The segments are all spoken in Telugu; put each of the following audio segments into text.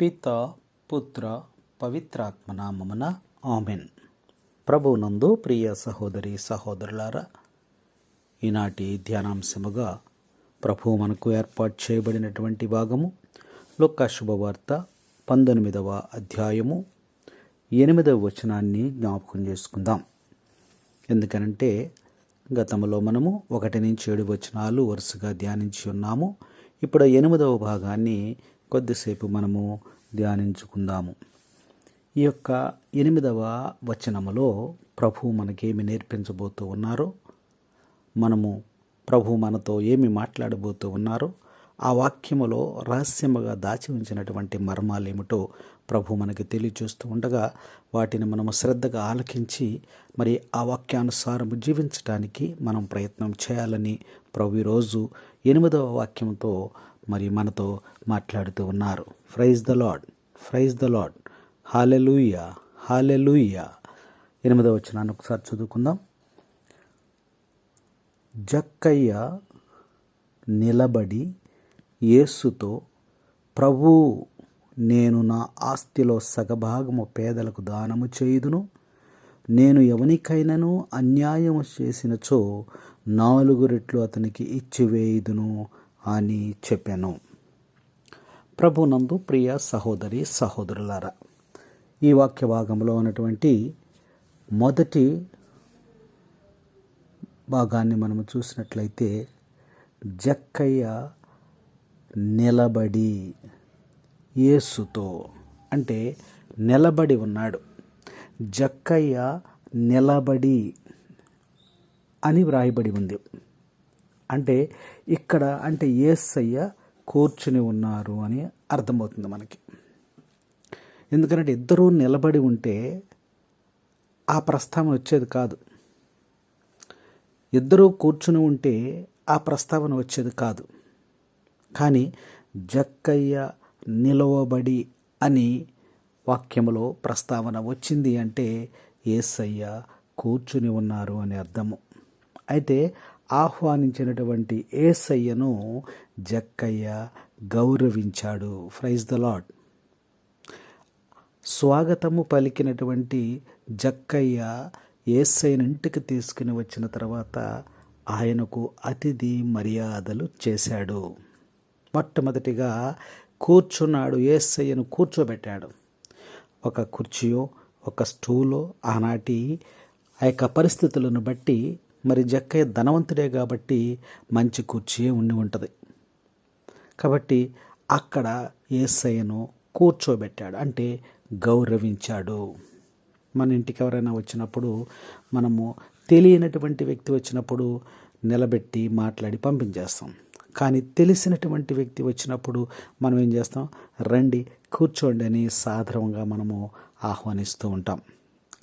పిత పుత్ర పవిత్రాత్మ నామమున ఆమెన్. ప్రభునందు ప్రియ సహోదరి సహోదరులారా ఈనాటి ధ్యానాంశముగా ప్రభు మనకు ఏర్పాటు చేయబడినటువంటి భాగము లొక్క శుభవార్త పంతొమ్మిదవ అధ్యాయము ఎనిమిదవ వచనాన్ని జ్ఞాపకం చేసుకుందాం. ఎందుకనంటే గతంలో మనము ఒకటి నుంచి ఏడు వచనాలు వరుసగా ధ్యానించి ఉన్నాము. ఇప్పుడు ఎనిమిదవ భాగాన్ని కొద్దిసేపు మనము ధ్యానించుకుందాము. ఈ యొక్క ఎనిమిదవ వచనములో ప్రభు మనకేమి నేర్పించబోతూ ఉన్నారో మనము ప్రభు మనతో ఏమి మాట్లాడబోతూ ఉన్నారో ఆ వాక్యములో రహస్యముగా దాచి ఉంచినటువంటి మర్మాలు ఏమిటో ప్రభు మనకి తెలియచేస్తూ ఉండగా వాటిని మనము శ్రద్ధగా ఆలకించి మరి ఆ వాక్యానుసారం జీవించడానికి మనం ప్రయత్నం చేయాలని ప్రభు ఈరోజు ఎనిమిదవ వాక్యంతో మరి మనతో మాట్లాడుతూ ఉన్నారు. Praise the lord praise the lord hallelujah hallelujah ఎనిమిదవ వచ్చినాన్ని ఒకసారి చదువుకుందాం. జక్కయ్య నిలబడి యేసుతో ప్రభు నేను నా ఆస్తిలో సగభాగము పేదలకు దానము చేయుదును. నేను ఎవనికైనాను అన్యాయము చేసినచో నాలుగు రెట్లు అతనికి ఇచ్చివేయుదును. అని చెప్పాను. ప్రభునందు ప్రియ సహోదరి సహోదరులారా ఈ వాక్య భాగంలో ఉన్నటువంటి మొదటి భాగాన్ని మనము చూసినట్లయితే జక్కయ్య నిలబడి యేసుతో అంటే నిలబడి ఉన్నాడు. జక్కయ్య నిలబడి అని వ్రాయబడి ఉంది. అంటే ఇక్కడ అంటే ఏసయ్య కూర్చుని ఉన్నారు అని అర్థమవుతుంది మనకి. ఎందుకంటే ఇద్దరూ నిలబడి ఉంటే ఆ ప్రస్తావన వచ్చేది కాదు. ఇద్దరూ కూర్చుని ఉంటే ఆ ప్రస్తావన వచ్చేది కాదు. కానీ జక్కయ్య నిలవబడి అని వాక్యములో ప్రస్తావన వచ్చింది అంటే ఏసయ్య కూర్చుని ఉన్నారు అని అర్థము. అయితే ఆహ్వానించినటువంటి ఏసయ్యను జక్కయ్య గౌరవించాడు. ఫ్రైజ్ ద లాడ్ స్వాగతము పలికినటువంటి జక్కయ్య ఏసైన ఇంటికి తీసుకుని వచ్చిన తర్వాత ఆయనకు అతిథి మర్యాదలు చేశాడు. మొట్టమొదటిగా కూర్చున్నాడు. ఏసయ్యను కూర్చోబెట్టాడు. ఒక కుర్చీయో ఒక స్టూలో ఆనాటి ఆ యొక్క పరిస్థితులను బట్టి మరి జక్కయ్య ధనవంతుడే కాబట్టి మంచి కుర్చీ ఉండి ఉంటుంది. కాబట్టి అక్కడ ఏసయ్యను కూర్చోబెట్టాడు. అంటే గౌరవించాడు. మన ఇంటికి ఎవరైనా వచ్చినప్పుడు మనము తెలియనటువంటి వ్యక్తి వచ్చినప్పుడు నిలబెట్టి మాట్లాడి పంపించేస్తాం. కానీ తెలిసినటువంటి వ్యక్తి వచ్చినప్పుడు మనం ఏం చేస్తాం? రండి కూర్చోండి అని సాధారణంగా మనము ఆహ్వానిస్తూ ఉంటాం.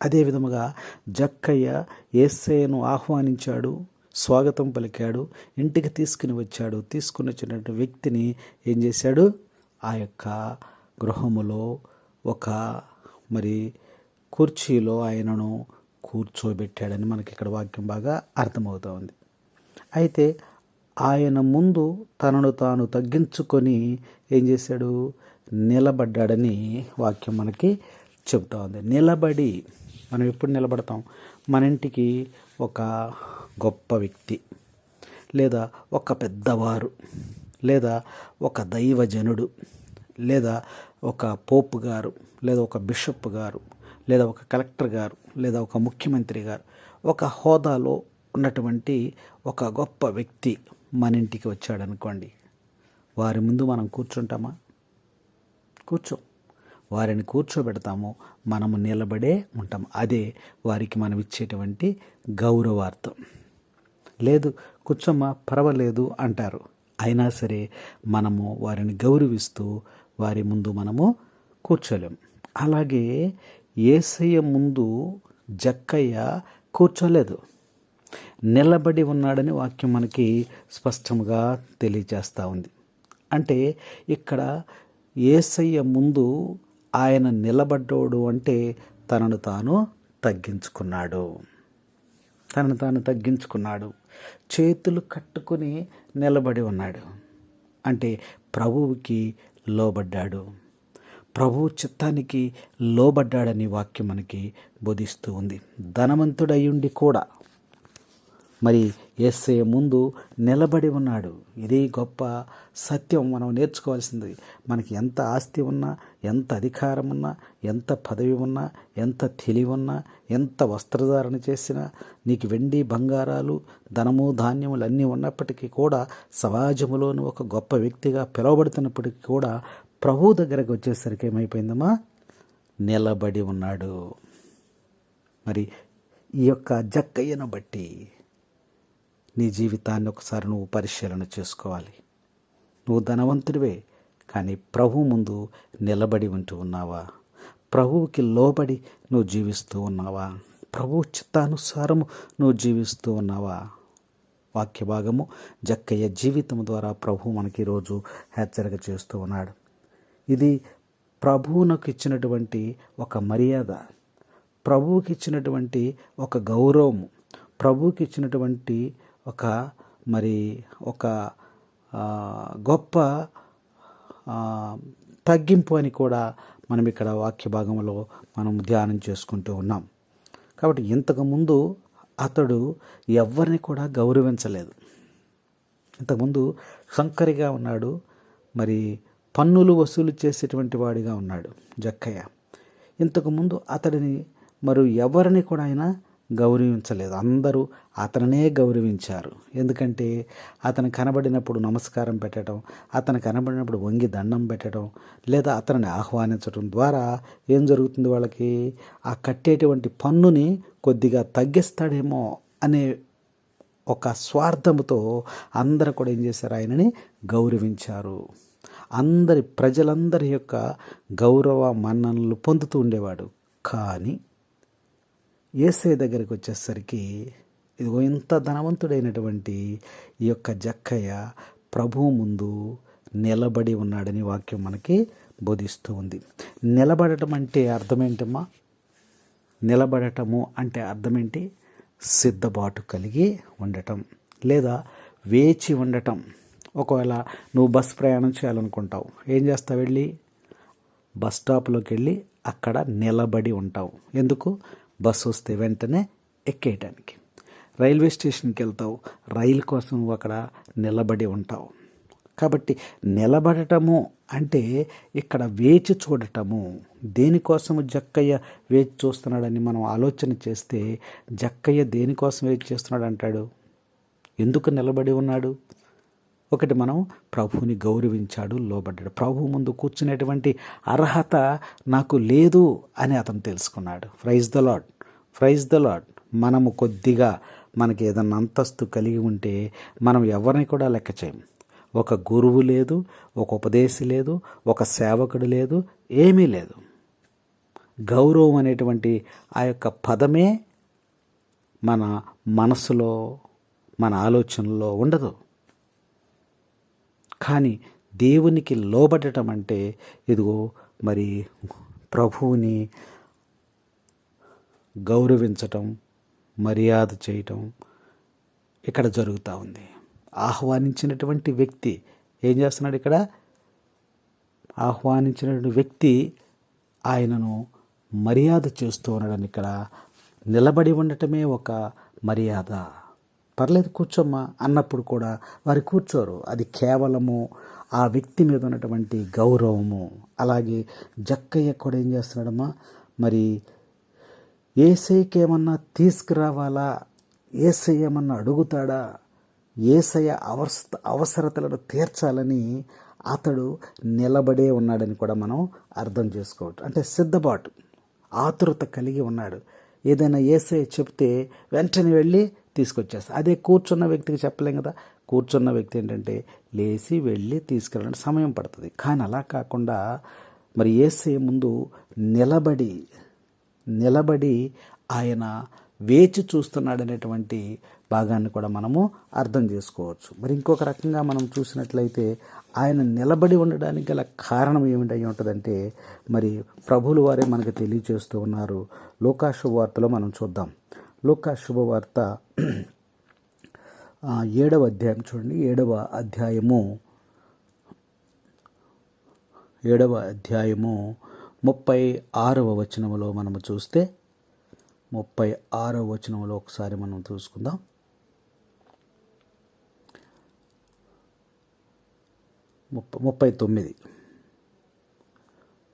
అదే విధముగా జక్కయ్య ఏసయ్యను ఆహ్వానించాడు స్వాగతం పలికాడు ఇంటికి తీసుకుని వచ్చాడు. తీసుకుని వచ్చినటువంటి వ్యక్తిని ఏం చేశాడు? ఆ యొక్క గృహములో ఒక మరి కుర్చీలో ఆయనను కూర్చోబెట్టాడని మనకి ఇక్కడ వాక్యం బాగా అర్థమవుతూ ఉంది. అయితే ఆయన ముందు తనను తాను తగ్గించుకొని ఏం చేశాడు? నిలబడ్డాడని వాక్యం మనకి చెబుతా ఉంది. నిలబడి మనం ఎప్పుడు నిలబడతాం? మన ఇంటికి ఒక గొప్ప వ్యక్తి లేదా ఒక పెద్దవారు లేదా ఒక దైవజనుడు లేదా ఒక పోపు గారు లేదా ఒక బిషప్ గారు లేదా ఒక కలెక్టర్ గారు లేదా ఒక ముఖ్యమంత్రి గారు ఒక హోదాలో ఉన్నటువంటి ఒక గొప్ప వ్యక్తి మన ఇంటికి వచ్చాడనుకోండి. వారి ముందు మనం కూర్చుంటామా? కూర్చో. వారిని కూర్చోబెడతాము. మనము నిలబడే ఉంటాం అదే వారికి మనం ఇచ్చేటువంటి గౌరవార్థం. లేదు కూర్చోమ్మా పర్వాలేదు అంటారు. అయినా సరే మనము వారిని గౌరవిస్తూ వారి ముందు మనము కూర్చోలేం అలాగే ఏసయ్య ముందు జక్కయ్య కూర్చోలేదు. నిలబడి ఉన్నాడని వాక్యం మనకి స్పష్టంగా తెలియజేస్తూ ఉంది. అంటే ఇక్కడ ఏసయ్య ముందు ఆయన నిలబడ్డోడు అంటే తనను తాను తగ్గించుకున్నాడు. తనను తాను తగ్గించుకున్నాడు. చేతులు కట్టుకుని నిలబడి ఉన్నాడు. అంటే ప్రభువుకి లోబడ్డాడు. ప్రభు చిత్తానికి లోబడ్డాడని వాక్యం మనకి బోధిస్తూ ఉంది. ధనవంతుడయ్యుండి కూడా మరి ఎస్ఐ ముందు నిలబడి ఉన్నాడు. ఇది గొప్ప సత్యం మనం నేర్చుకోవాల్సింది. మనకి ఎంత ఆస్తి ఉన్నా ఎంత అధికారం ఉన్నా ఎంత పదవి ఉన్నా ఎంత తెలివి ఉన్నా ఎంత వస్త్రధారణ చేసినా నీకు వెండి బంగారాలు ధనము ధాన్యములు అన్నీ ఉన్నప్పటికీ కూడా సమాజంలోని ఒక గొప్ప వ్యక్తిగా పిలువబడుతున్నప్పటికీ కూడా ప్రభు దగ్గరకు వచ్చేసరికి ఏమైపోయిందమ్మా? నిలబడి ఉన్నాడు. మరి ఈ యొక్క జక్కయ్యను బట్టి నీ జీవితాన్ని ఒకసారి నువ్వు పరిశీలన చేసుకోవాలి. నువ్వు ధనవంతుడివే కానీ ప్రభు ముందు నిలబడి ఉంటూ ఉన్నావా? ప్రభువుకి లోబడి నువ్వు జీవిస్తూ ఉన్నావా? ప్రభు చిత్తానుసారము నువ్వు జీవిస్తూ ఉన్నావా? వాక్య భాగము జక్కయ్య జీవితం ద్వారా ప్రభు మనకి ఈరోజు హెచ్చరిక చేస్తూ ఉన్నాడు. ఇది ప్రభువునకు ఇచ్చినటువంటి ఒక మర్యాద. ప్రభువుకి ఇచ్చినటువంటి ఒక గౌరవము. ప్రభువుకి ఇచ్చినటువంటి ఒక మరి ఒక గొప్ప తగ్గింపు అని కూడా మనం ఇక్కడ వాక్య భాగంలో మనం ధ్యానం చేసుకుంటూ ఉన్నాం. కాబట్టి ఇంతకుముందు అతడు ఎవరిని కూడా గౌరవించలేదు. ఇంతకుముందు సంకరిగా ఉన్నాడు మరి పన్నులు వసూలు చేసేటువంటి వాడిగా ఉన్నాడు జక్కయ్య. ఇంతకుముందు అతడిని మరి ఎవరిని కూడా ఆయన గౌరవించలేదు. అందరూ అతననే గౌరవించారు. ఎందుకంటే అతను కనబడినప్పుడు నమస్కారం పెట్టడం అతను కనబడినప్పుడు వంగి దండం పెట్టడం లేదా అతనిని ఆహ్వానించడం ద్వారా ఏం జరుగుతుంది వాళ్ళకి? ఆ కట్టేటువంటి పన్నుని కొద్దిగా తగ్గిస్తాడేమో అనే ఒక స్వార్థముతో అందరూ కూడా ఏం చేశారు? ఆయనని గౌరవించారు. అందరి ప్రజలందరి యొక్క గౌరవ మన్ననలు పొందుతూ ఉండేవాడు. కానీ ఏసే దగ్గరికి వచ్చేసరికి ఇదిగో ఇంత ధనవంతుడైనటువంటి ఈ యొక్క జక్కయ్య ప్రభువు ముందు నిలబడి ఉన్నాడని వాక్యం మనకి బోధిస్తూ ఉంది. నిలబడటం అంటే అర్థమేంటమ్మా? నిలబడటము అంటే అర్థమేంటి? సిద్ధబాటు కలిగి ఉండటం లేదా వేచి ఉండటం. ఒకవేళ నువ్వు బస్ ప్రయాణం చేయాలనుకుంటావు ఏం చేస్తావు వెళ్ళి? బస్ స్టాప్లోకి వెళ్ళి అక్కడ నిలబడి ఉంటావు. ఎందుకు? బస్సు వస్తే వెంటనే ఎక్కేయటానికి. రైల్వే స్టేషన్కి వెళ్తావు రైలు కోసం అక్కడ నిలబడి ఉంటావు. కాబట్టి నిలబడటము అంటే ఇక్కడ వేచి చూడటము. దేనికోసము జక్కయ్య వేచి చూస్తున్నాడని మనం ఆలోచన చేస్తే జక్కయ్య దేనికోసం వేచి చేస్తున్నాడు అంటాడు? ఎందుకు నిలబడి ఉన్నాడు? ఒకటి మనం ప్రభువుని గౌరవించాడు లోబడ్డాడు. ప్రభు ముందు కూర్చునేటువంటి అర్హత నాకు లేదు అని అతను తెలుసుకున్నాడు. Praise the lord praise the lord మనము కొద్దిగా మనకి ఏదన్నా అంతస్తు కలిగి ఉంటే మనం ఎవరిని కూడా లెక్క చేయం ఒక గురువు లేదు ఒక ఉపదేశి లేదు ఒక సేవకుడు లేదు ఏమీ లేదు. గౌరవం అనేటువంటి ఆ యొక్క పదమే మన మనసులో మన ఆలోచనలో ఉండదు. కానీ దేవునికి లోబడటం అంటే ఇదిగో మరి ప్రభువుని గౌరవించటం మర్యాద చేయటం ఇక్కడ జరుగుతూ ఉంది. ఆహ్వానించినటువంటి వ్యక్తి ఏం చేస్తున్నాడు ఇక్కడ? ఆహ్వానించినటువంటి వ్యక్తి ఆయనను మర్యాద చేస్తూ ఉండడం ఇక్కడ నిలబడి ఉండటమే ఒక మర్యాద. పర్లేదు కూర్చోమ్మా అన్నప్పుడు కూడా వారు కూర్చోరు. అది కేవలము ఆ వ్యక్తి మీద ఉన్నటువంటి గౌరవము. అలాగే జక్కయ్య కూడా ఏం చేస్తున్నాడమ్మా? మరి ఏసైకి ఏమన్నా తీసుకురావాలా? ఏసై ఏమన్నా అడుగుతాడా? ఏసయ్య అవస అవసరతలను తీర్చాలని అతడు నిలబడే ఉన్నాడని కూడా మనం అర్థం చేసుకోవచ్చు. అంటే సిద్ధపాటు ఆతురత కలిగి ఉన్నాడు. ఏదైనా ఏసై చెప్తే వెంటనే వెళ్ళి తీసుకొచ్చేస్తా. అదే కూర్చున్న వ్యక్తికి చెప్పలేం కదా. కూర్చున్న వ్యక్తి ఏంటంటే లేచి వెళ్ళి తీసుకెళ్ళడానికి సమయం పడుతుంది. కానీ అలా కాకుండా మరి ఏసే ముందు నిలబడి నిలబడి ఆయన వేచి చూస్తున్నాడనేటువంటి భాగాన్ని కూడా మనము అర్థం చేసుకోవచ్చు. మరి ఇంకొక రకంగా మనం చూసినట్లయితే ఆయన నిలబడి ఉండడానికి గల కారణం ఏమిటై ఉంటుందంటే మరి ప్రభులు వారే మనకు తెలియజేస్తూ ఉన్నారు. లోకా శుభవార్తలో మనం చూద్దాం. లోకా శుభవార్త ఏడవ అధ్యాయం చూడండి. ఏడవ అధ్యాయము. ఏడవ అధ్యాయము. ముప్పై ఆరవ వచనములో మనము చూస్తే ముప్పై ఆరవ వచనంలో ఒకసారి మనం చూసుకుందాం. ముప్పై ముప్పై తొమ్మిది.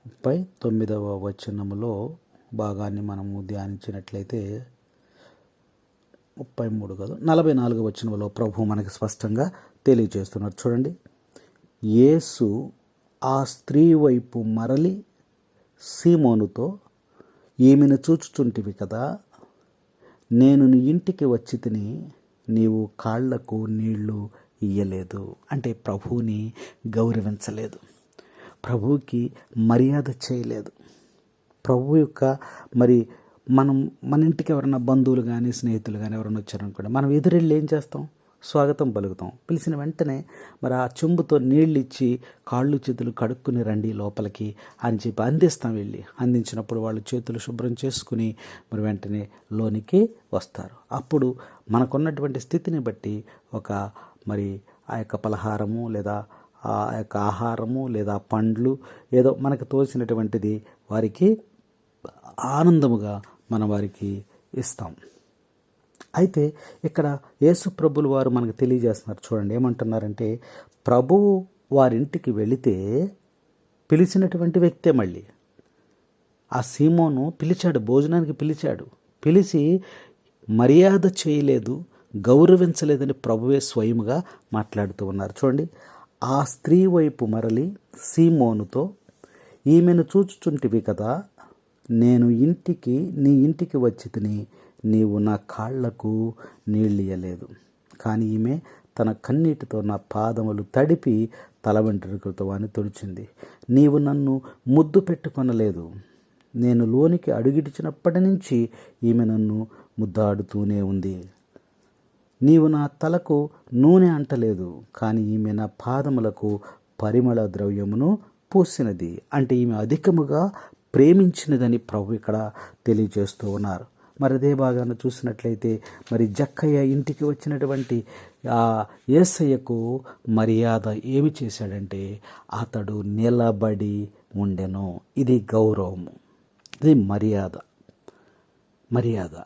ముప్పై తొమ్మిదవ వచనములో భాగాన్ని మనము ధ్యానించినట్లయితే ముప్పై మూడు కాదు నలభై నాలుగు వచనంలో ప్రభు మనకి స్పష్టంగా తెలియజేస్తున్నారు. చూడండి. యేసు ఆ స్త్రీ వైపు మరలి సీమోనుతో ఈమెను చూచుచుంటివి కదా. నేను నీ ఇంటికి వచ్చి తిని నీవు కాళ్ళకు నీళ్ళు ఇయ్యలేదు. అంటే ప్రభువుని గౌరవించలేదు. ప్రభువుకి మర్యాద చేయలేదు. ప్రభు యొక్క మరి మనం మన ఇంటికి ఎవరైనా బంధువులు కానీ స్నేహితులు కానీ ఎవరైనా వచ్చారనుకోండి మనం ఎదురెళ్ళి ఏం చేస్తాం? స్వాగతం పలుకుతాం. పిలిచిన వెంటనే మరి ఆ చెంబుతో నీళ్ళు ఇచ్చి కాళ్ళు చేతులు కడుక్కుని రండి లోపలికి అని చెప్పి అందిస్తాం వెళ్ళి. అందించినప్పుడు వాళ్ళు చేతులు శుభ్రం చేసుకుని మరి వెంటనే లోనికి వస్తారు. అప్పుడు మనకున్నటువంటి స్థితిని బట్టి ఒక మరి ఆ యొక్క పలహారము లేదా ఆ యొక్క ఆహారము లేదా పండ్లు ఏదో మనకు తోచినటువంటిది వారికి ఆనందముగా మనం వారికి ఇస్తాం. అయితే ఇక్కడ యేసు ప్రభులు వారు మనకు తెలియజేస్తున్నారు. చూడండి ఏమంటున్నారంటే ప్రభువు వారింటికి వెళితే పిలిచినటువంటి వ్యక్తే మళ్ళీ. ఆ సీమోను పిలిచాడు భోజనానికి పిలిచాడు. పిలిచి మర్యాద చేయలేదు గౌరవించలేదని ప్రభువే స్వయముగా మాట్లాడుతూ ఉన్నారు. చూడండి ఆ స్త్రీ వైపు మరలి సీమోనుతో ఈమెను చూచుచుంటివి కదా నేను ఇంటికి నీ ఇంటికి వచ్చి తిని నీవు నా కాళ్ళకు నీళ్ళియలేదు కానీ ఈమె తన కన్నీటితో నా పాదములు తడిపి తల వెంట్రుకలతో అని తుడిచింది. నీవు నన్ను ముద్దు పెట్టుకొనలేదు. నేను లోనికి అడుగిడిచినప్పటి నుంచి ఈమె నన్ను ముద్దాడుతూనే ఉంది. నీవు నా తలకు నూనె అంటలేదు కానీ ఈమె నా పాదములకు పరిమళ ద్రవ్యమును పూసినది. అంటే ఈమె అధికముగా ప్రేమించినదని ప్రభు ఇక్కడ తెలియజేస్తూ ఉన్నారు. మరి అదే భాగాన్ని చూసినట్లయితే మరి జక్కయ్య ఇంటికి వచ్చినటువంటి ఆ ఏసయ్యకు మర్యాద ఏమి చేశాడంటే అతడు నిలబడి ఉండెను. ఇది గౌరవము ఇది మర్యాద. మర్యాద.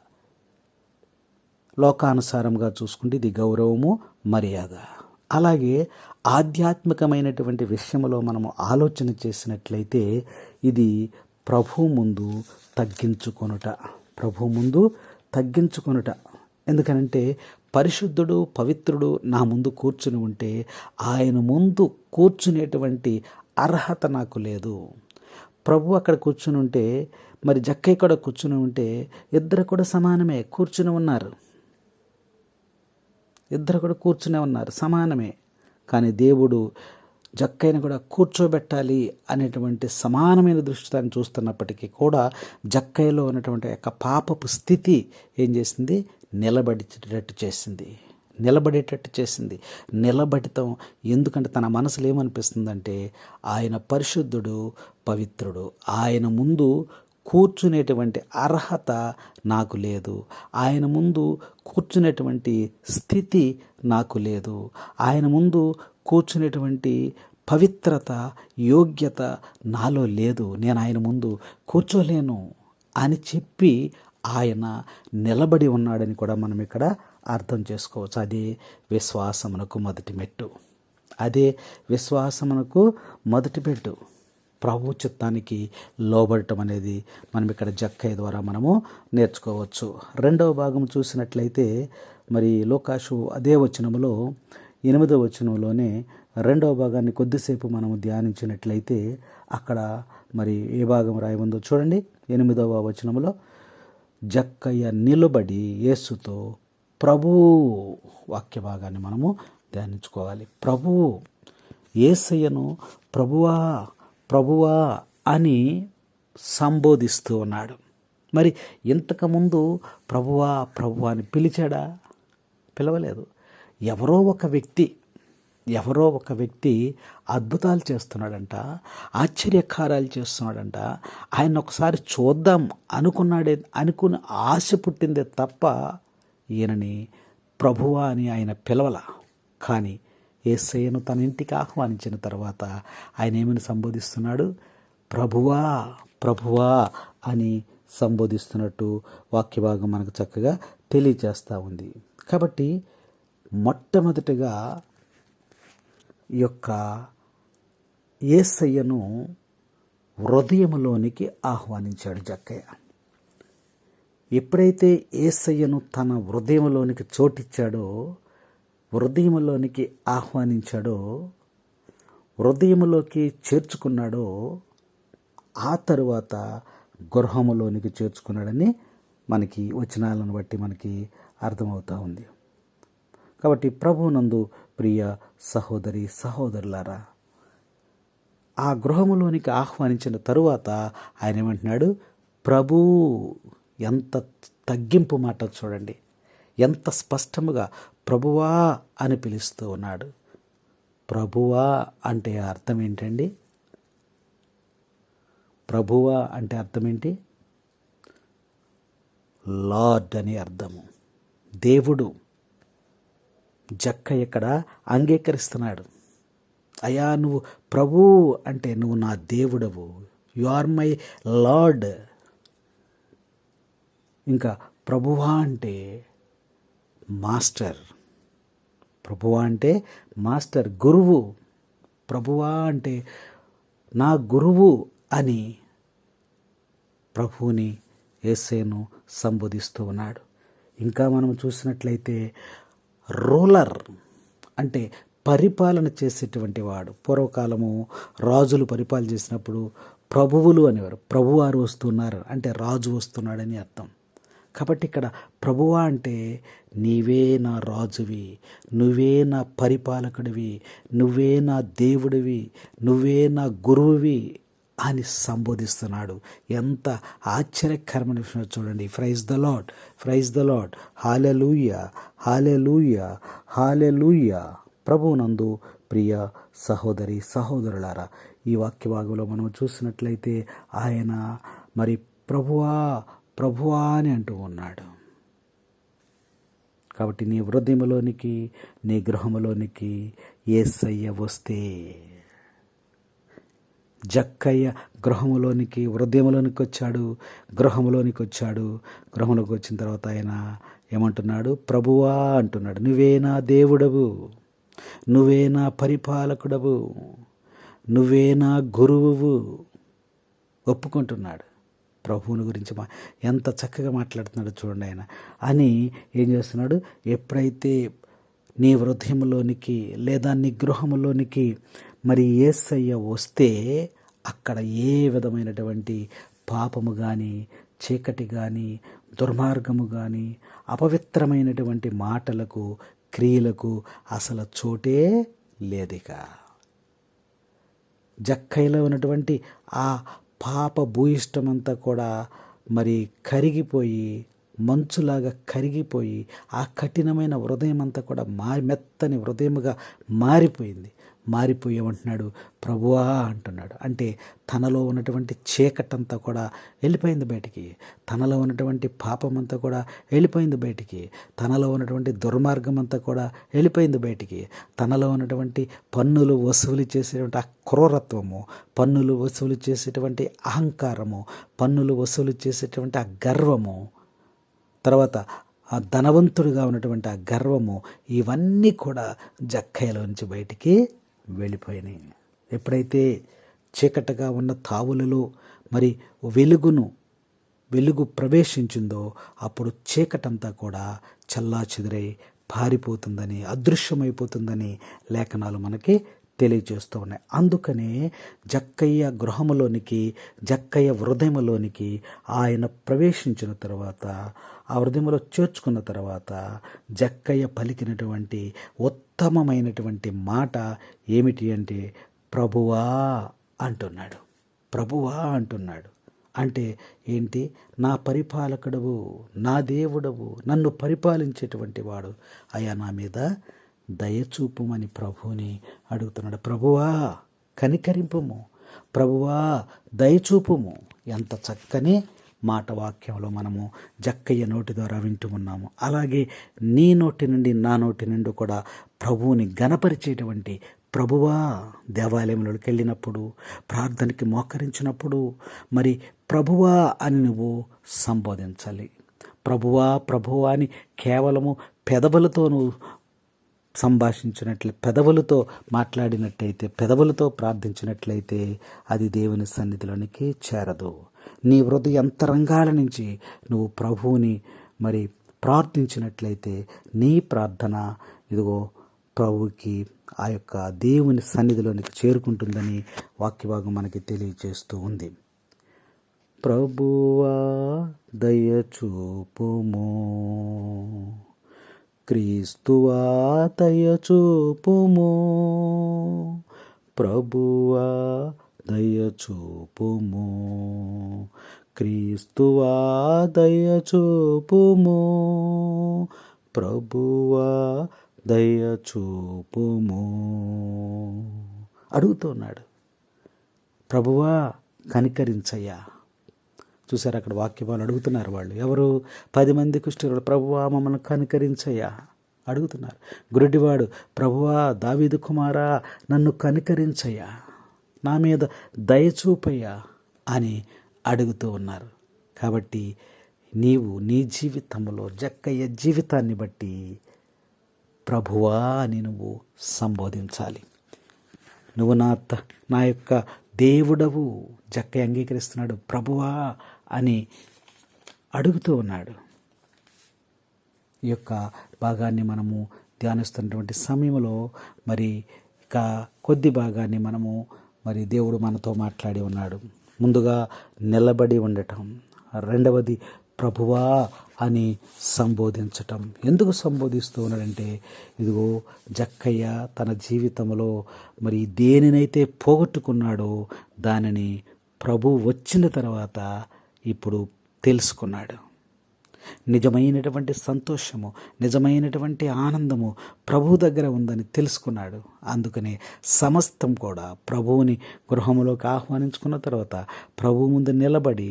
లోకానుసారంగా చూసుకుంటే ఇది గౌరవము మర్యాద. అలాగే ఆధ్యాత్మికమైనటువంటి విషయంలో మనము ఆలోచన చేసినట్లయితే ఇది ప్రభు ముందు తగ్గించుకొనుట. ప్రభు ముందు తగ్గించుకొనుట. ఎందుకనంటే పరిశుద్ధుడు పవిత్రుడు నా ముందు కూర్చుని ఉంటే ఆయన ముందు కూర్చునేటువంటి అర్హత నాకు లేదు. ప్రభు అక్కడ కూర్చుని ఉంటే మరి జక్కయ్య కూడా కూర్చుని ఉంటే ఇద్దరు కూడా సమానమే కూర్చుని ఉన్నారు. ఇద్దరు కూడా కూర్చునే ఉన్నారు సమానమే. కానీ దేవుడు జక్కైన కూడా కూర్చోబెట్టాలి అనేటువంటి సమానమైన దృష్టిని చూస్తున్నప్పటికీ కూడా జక్కయ్యలో ఉన్నటువంటి యొక్క పాపపు స్థితి ఏం చేసింది? నిలబడేటట్టు చేసింది. నిలబడేటట్టు చేసింది. నిలబడితం ఎందుకంటే తన మనసులో ఏమనిపిస్తుందంటే ఆయన పరిశుద్ధుడు పవిత్రుడు. ఆయన ముందు కూర్చునేటువంటి అర్హత నాకు లేదు. ఆయన ముందు కూర్చునేటువంటి స్థితి నాకు లేదు. ఆయన ముందు కూర్చునేటువంటి పవిత్రత యోగ్యత నాలో లేదు. నేను ఆయన ముందు కూర్చోలేను అని చెప్పి ఆయన నిలబడి ఉన్నాడని కూడా మనం ఇక్కడ అర్థం చేసుకోవచ్చు. అదే విశ్వాసమునకు మొదటి మెట్టు. అదే విశ్వాసమునకు మొదటి మెట్టు. ప్రభు చిత్తానికి లోబడటం అనేది మనం ఇక్కడ జక్కయ్య ద్వారా మనము నేర్చుకోవచ్చు. రెండవ భాగం చూసినట్లయితే మరి లోకాషు అదే వచనములో ఎనిమిదవ వచనంలోనే రెండవ భాగాన్ని కొద్దిసేపు మనము ధ్యానించినట్లయితే అక్కడ మరి ఏ భాగం రాయముందో చూడండి. ఎనిమిదవ వచనంలో జక్కయ్య నిలబడి యేసుతో ప్రభు వాక్య భాగాన్ని మనము ధ్యానించుకోవాలి. ప్రభు ఏసయ్యను ప్రభువా ప్రభువా అని సంబోధిస్తూ ఉన్నాడు. మరి ఇంతకుముందు ప్రభువా ప్రభువా అని పిలిచాడా? పిలవలేదు. ఎవరో ఒక వ్యక్తి ఎవరో ఒక వ్యక్తి అద్భుతాలు చేస్తున్నాడంట ఆశ్చర్యకారాలు చేస్తున్నాడంట. ఆయన ఒకసారి చూద్దాం అనుకున్నాడే అనుకుని ఆశ పుట్టిందే తప్ప ఈయనని ప్రభువా అని ఆయన పిలవల. కానీ ఏసయ్యను తన ఇంటికి ఆహ్వానించిన తర్వాత ఆయన ఏమని సంబోధిస్తున్నాడు? ప్రభువా ప్రభువా అని సంబోధిస్తున్నట్టు వాక్యభాగం మనకు చక్కగా తెలియజేస్తూ ఉంది. కాబట్టి మొట్టమొదటిగా ఈ యొక్క ఏసయ్యను హృదయంలోనికి ఆహ్వానించాడు జక్కయ్య. ఎప్పుడైతే ఏసయ్యను తన హృదయంలోనికి చోటిచ్చాడో హృదయంలోనికి ఆహ్వానించాడో హృదయంలోకి చేర్చుకున్నాడో ఆ తరువాత గృహములోనికి చేర్చుకున్నాడని మనకి వచనాలను బట్టి మనకి అర్థమవుతూ ఉంది. కాబట్టి ప్రభునందు ప్రియ సహోదరి సహోదరులారా ఆ గృహములోనికి ఆహ్వానించిన తరువాత ఆయన ఏమంటున్నాడు? ప్రభు ఎంత తగ్గింపు మాట చూడండి. ఎంత స్పష్టముగా ప్రభువా అని పిలుస్తూ ఉన్నాడు. ప్రభువా అంటే అర్థం ఏంటండి? ప్రభువా అంటే అర్థం ఏంటి? లార్డ్ అని అర్థము. దేవుడు జక్క ఇక్కడ అంగీకరిస్తున్నాడు. అయ్యా నువ్వు ప్రభు అంటే నువ్వు నా దేవుడవు. యు ఆర్ మై లార్డ్ ఇంకా ప్రభువా అంటే మాస్టర్. ప్రభువా అంటే మాస్టర్ గురువు. ప్రభువా అంటే నా గురువు అని ప్రభువుని ఏసేను సంబోధిస్తూ ఉన్నాడు. ఇంకా మనం చూసినట్లయితే రూలర్ అంటే పరిపాలన చేసేటువంటి వాడు. పూర్వకాలము రాజులు పరిపాలన చేసినప్పుడు ప్రభువులు అనేవారు. ప్రభువారు వస్తున్నారు అంటే రాజు వస్తున్నాడని అర్థం. కాబట్టి ఇక్కడ ప్రభువా అంటే నీవే నా రాజువి నువ్వే నా పరిపాలకుడివి నువ్వే నా దేవుడివి నువ్వే నా గురువువి అని సంబోధిస్తున్నాడు. ఎంత ఆశ్చర్యకరమైన విషయం చూడండి. Praise the lord praise the lord hallelujah hallelujah hallelujah ప్రభువునందు ప్రియ సహోదరి సహోదరులారా ఈ వాక్య భాగంలో మనం చూసినట్లయితే ఆయన మరి ప్రభువా ప్రభువా అని అంటూ ఉన్నాడు. కాబట్టి నీ హృదయంలోనికి నీ గృహంలోనికి ఏసయ్య వస్తే జక్కయ్య గృహములోనికి హృదయంలోనికి వచ్చాడు. గృహంలోనికి వచ్చాడు. గృహంలోకి వచ్చిన తర్వాత ఆయన ఏమంటున్నాడు? ప్రభువా అంటున్నాడు. నువ్వే నా దేవుడవు. నువ్వే నా పరిపాలకుడవు. నువ్వే నా గురువువు. ఒప్పుకుంటున్నాడు. ప్రభువుని గురించి మా ఎంత చక్కగా మాట్లాడుతున్నాడో చూడండి ఆయన. అని ఏం చేస్తున్నాడు? ఎప్పుడైతే నీ హృదయంలోనికి లేదా నీ గృహంలోనికి మరి ఏసయ్య వస్తే అక్కడ ఏ విధమైనటువంటి పాపము కానీ చీకటి కానీ దుర్మార్గము కానీ అపవిత్రమైనటువంటి మాటలకు క్రియలకు అసలు చోటే లేదిక. జక్కైలో ఉన్నటువంటి ఆ పాప భూయిష్టమంతా కూడా మరి కరిగిపోయి మంచులాగా కరిగిపోయి ఆ కఠినమైన హృదయం అంతా కూడా మారి మెత్తని హృదయముగా మారిపోయింది. మారిపోయి ఏమంటున్నాడు ప్రభువా అంటున్నాడు. అంటే తనలో ఉన్నటువంటి చీకటంతా కూడా వెళ్ళిపోయింది బయటికి. తనలో ఉన్నటువంటి పాపం అంతా కూడా వెళ్ళిపోయింది బయటికి. తనలో ఉన్నటువంటి దుర్మార్గం అంతా కూడా వెళ్ళిపోయింది బయటికి. తనలో ఉన్నటువంటి పన్నులు వసూలు చేసేటువంటి ఆ క్రూరత్వము పన్నులు వసూలు చేసేటువంటి అహంకారము పన్నులు వసూలు చేసేటువంటి ఆ గర్వము తర్వాత ఆ ధనవంతుడిగా ఉన్నటువంటి ఆ గర్వము ఇవన్నీ కూడా జక్కయ్యలో నుంచి బయటికి వెళ్ళిపోయినాయి. ఎప్పుడైతే చీకటగా ఉన్న తావులలో మరి వెలుగును వెలుగు ప్రవేశించిందో అప్పుడు చీకటంతా కూడా చల్లా చెదిరై పారిపోతుందని అదృశ్యమైపోతుందని లేఖనాలు మనకి తెలియజేస్తూ ఉన్నాయి. అందుకనే జక్కయ్య గృహములోనికి జక్కయ్య హృదయములోనికి ఆయన ప్రవేశించిన తర్వాత ఆ హృదయంలో చేర్చుకున్న తర్వాత జక్కయ్య పలికినటువంటి ఉత్తమమైనటువంటి మాట ఏమిటి అంటే ప్రభువా అంటున్నాడు. ప్రభువా అంటున్నాడు. అంటే ఏంటి? నా పరిపాలకుడవు నా దేవుడవు నన్ను పరిపాలించేటువంటి వాడు అయా నా మీద దయచూపుమని ప్రభువుని అడుగుతున్నాడు. ప్రభువా కనికరింపుము. ప్రభువా దయచూపుము. ఎంత చక్కని మాట వాక్యంలో మనము జక్కయ్య నోటి ద్వారా వింటూ ఉన్నాము. అలాగే నీ నోటి నుండి నా నోటి నుండి కూడా ప్రభువుని గణపరిచేటువంటి ప్రభువా దేవాలయంలోకి వెళ్ళినప్పుడు ప్రార్థనకి మోకరించినప్పుడు మరి ప్రభువా అని నువ్వు సంబోధించాలి. ప్రభువా ప్రభువా అని కేవలము పెదవులతో నువ్వు సంభాషించినట్లు పెదవులతో మాట్లాడినట్టయితే పెదవులతో ప్రార్థించినట్లయితే అది దేవుని సన్నిధిలోనికి చేరదు. నీ హృదయ అంతరంగాల నుంచి నువ్వు ప్రభువుని మరి ప్రార్థించినట్లయితే నీ ప్రార్థన ఇదిగో ప్రభువుకి ఆ యొక్క దేవుని సన్నిధిలోనికి చేరుకుంటుందని వాక్యభాగం మనకి తెలియజేస్తూ ఉంది. ప్రభువా దయచూపుము క్రీస్తువా దయచూపుము ప్రభువా దయచూపుము. క్రీస్తువా దయచూపుము ప్రభువా దయచూపుము. అడుగుతున్నాడు ప్రభువా కనికరించయ్యా. చూసారు అక్కడ వాక్యం అడుగుతున్నారు వాళ్ళు. ఎవరు? పది మంది కుష్ఠరోగులు ప్రభువా మమ్మల్ని కనికరించయ్యా. అడుగుతున్నారు. గురుడివాడు ప్రభువా దావీదు కుమారా నన్ను కనికరించయ్యా. నా మీద దయచూపయ్యా అని అడుగుతూ ఉన్నారు. కాబట్టి నీవు నీ జీవితంలో జక్కయ్య జీవితాన్ని బట్టి ప్రభువా అని నువ్వు సంబోధించాలి. నువ్వు నా నా యొక్క దేవుడవు. జక్క అంగీకరిస్తున్నాడు. ప్రభువా అని అడుగుతూ ఉన్నాడు. ఈ యొక్క భాగాన్ని మనము ధ్యానిస్తున్నటువంటి సమయంలో మరి ఇక కొద్ది భాగాన్ని మనము మరి దేవుడు మనతో మాట్లాడి ఉన్నాడు. ముందుగా నిలబడి ఉండటం రెండవది ప్రభువా అని సంబోధించటం. ఎందుకు సంబోధిస్తూ ఉన్నాడంటే ఇదిగో జక్కయ్య తన జీవితంలో మరి దేనినైతే పోగొట్టుకున్నాడో దానిని ప్రభు వచ్చిన తర్వాత ఇప్పుడు తెలుసుకున్నాడు. నిజమైనటువంటి సంతోషము నిజమైనటువంటి ఆనందము ప్రభు దగ్గర ఉందని తెలుసుకున్నాడు. అందుకనే సమస్తం కూడా ప్రభువుని గృహములోకి ఆహ్వానించుకున్న తర్వాత ప్రభు ముందు నిలబడి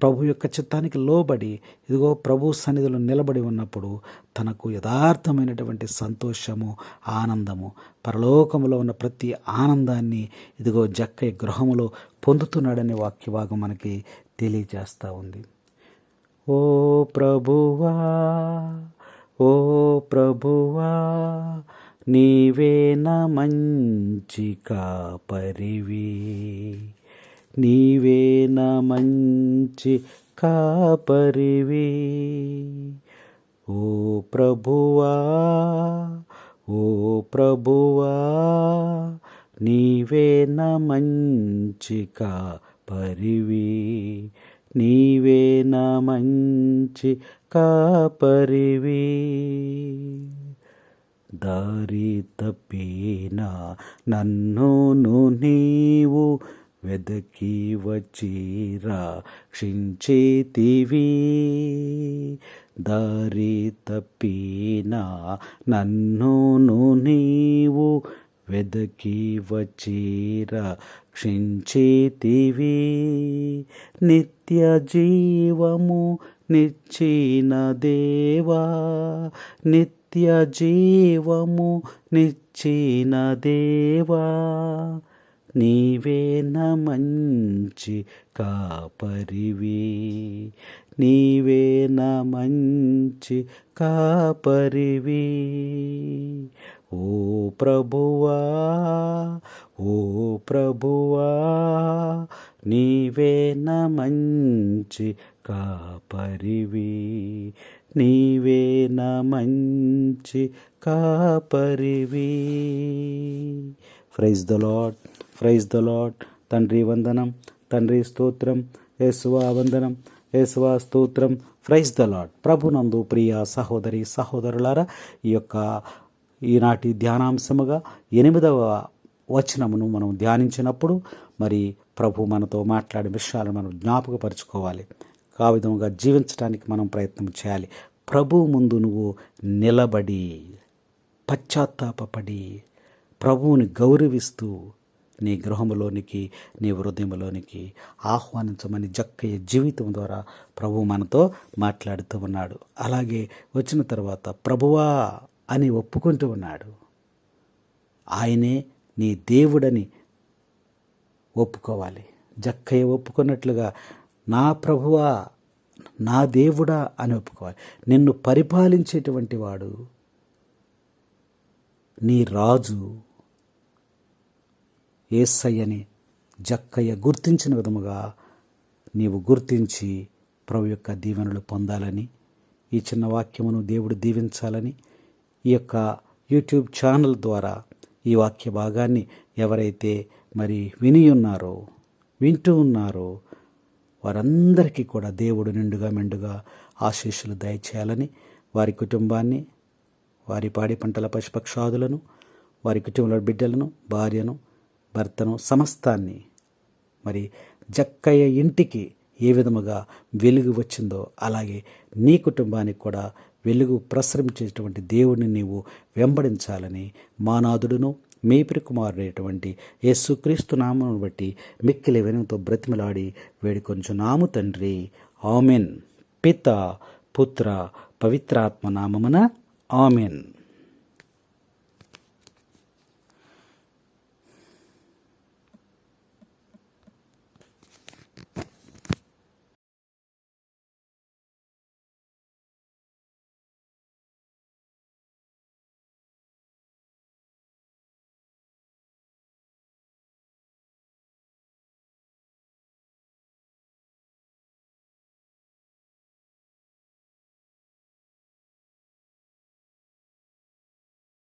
ప్రభు యొక్క చిత్తానికి లోబడి ఇదిగో ప్రభు సన్నిధిలో నిలబడి ఉన్నప్పుడు తనకు యథార్థమైనటువంటి సంతోషము ఆనందము పరలోకములో ఉన్న ప్రతి ఆనందాన్ని ఇదిగో జక్క గృహములో పొందుతున్నాడనే వాక్యభాగం మనకి తెలియజేస్తూ ఉంది. ఓ ప్రభువా ఓ ప్రభువా నీవేన మంచి కాపరివి నీవేన మంచి కాపరివి ఓ ప్రభువా ఓ ప్రభువా నీవేన మంచి కాపరివి పరివి నీవే నా మంచి కాపరివి. దారి తప్పినా నన్ను నీవు వెదకి వచ్చిరా క్షించేతివి. దారి తప్పినా నన్నును నీవు వెదకి వచ్చిరా రక్షించేతివి. నిత్య జీవము నిచ్చిన దేవా. నిత్య జీవము నిచ్చిన దేవా. నీవే నా మంచి కాపరివి. నీవే నా మంచి కాపరివి. ఓ ప్రభువా ఓ ప్రభువా నీవే మంచి కాపరివి. నీవే మంచి కాపరివి. Praise the lord praise the lord తండ్రి వందనం తండ్రి స్తోత్రం యేసువా వందనం యేసువా స్తోత్రం. ఫ్రైజ్ ద లాడ్ ప్రభునందు ప్రియ సహోదరి సహోదరులారా ఈ యొక్క ఈనాటి ధ్యానాంశముగా ఎనిమిదవ వచనమును మనం ధ్యానించినప్పుడు మరి ప్రభు మనతో మాట్లాడే విషయాలను మనం జ్ఞాపకపరుచుకోవాలి. ఆ విధంగా జీవించడానికి మనం ప్రయత్నం చేయాలి. ప్రభు ముందు నువ్వు నిలబడి పశ్చాత్తాపడి ప్రభువుని గౌరవిస్తూ నీ గృహములోనికి నీ హృదయంలోనికి ఆహ్వానించమని జక్కయ్య జీవితం ద్వారా ప్రభు మనతో మాట్లాడుతూ ఉన్నాడు. అలాగే వచ్చిన తర్వాత ప్రభువా అని ఒప్పుకుంటూ ఉన్నాడు. ఆయనే నీ దేవుడని ఒప్పుకోవాలి. జక్కయ్య ఒప్పుకున్నట్లుగా నా ప్రభువా నా దేవుడా అని ఒప్పుకోవాలి. నిన్ను పరిపాలించేటువంటి వాడు నీ రాజు ఏసయ్యని జక్కయ్య గుర్తించిన విధముగా నీవు గుర్తించి ప్రభు యొక్క దీవెనలు పొందాలని ఈ చిన్న వాక్యమును దేవుడు దీవించాలని ఈ యొక్క యూట్యూబ్ ఛానల్ ద్వారా ఈ వాక్య భాగాన్ని ఎవరైతే మరి విని ఉన్నారో వింటూ ఉన్నారో వారందరికీ కూడా దేవుడు నిండుగా మెండుగా ఆశీస్సులు దయచేయాలని వారి కుటుంబాన్ని వారి పాడి పంటల పశుపక్షాదులను వారి కుటుంబంలో బిడ్డలను భార్యను భర్తను సమస్తాన్ని మరి జక్కయ్య ఇంటికి ఏ విధముగా వెలుగు వచ్చిందో అలాగే నీ కుటుంబానికి కూడా వెలుగు ప్రసరించేటువంటి దేవుడిని నీవు వెంబడించాలని మానాదుడును మేపిరి కుమారుడైనటువంటి యేసుక్రీస్తు నామను బట్టి మిక్కిలి వెనుకతో బ్రతిమలాడి వేడుకొంచున్నాము తండ్రి. ఆమెన్. పిత పుత్ర పవిత్రాత్మ నామమున ఆమెన్.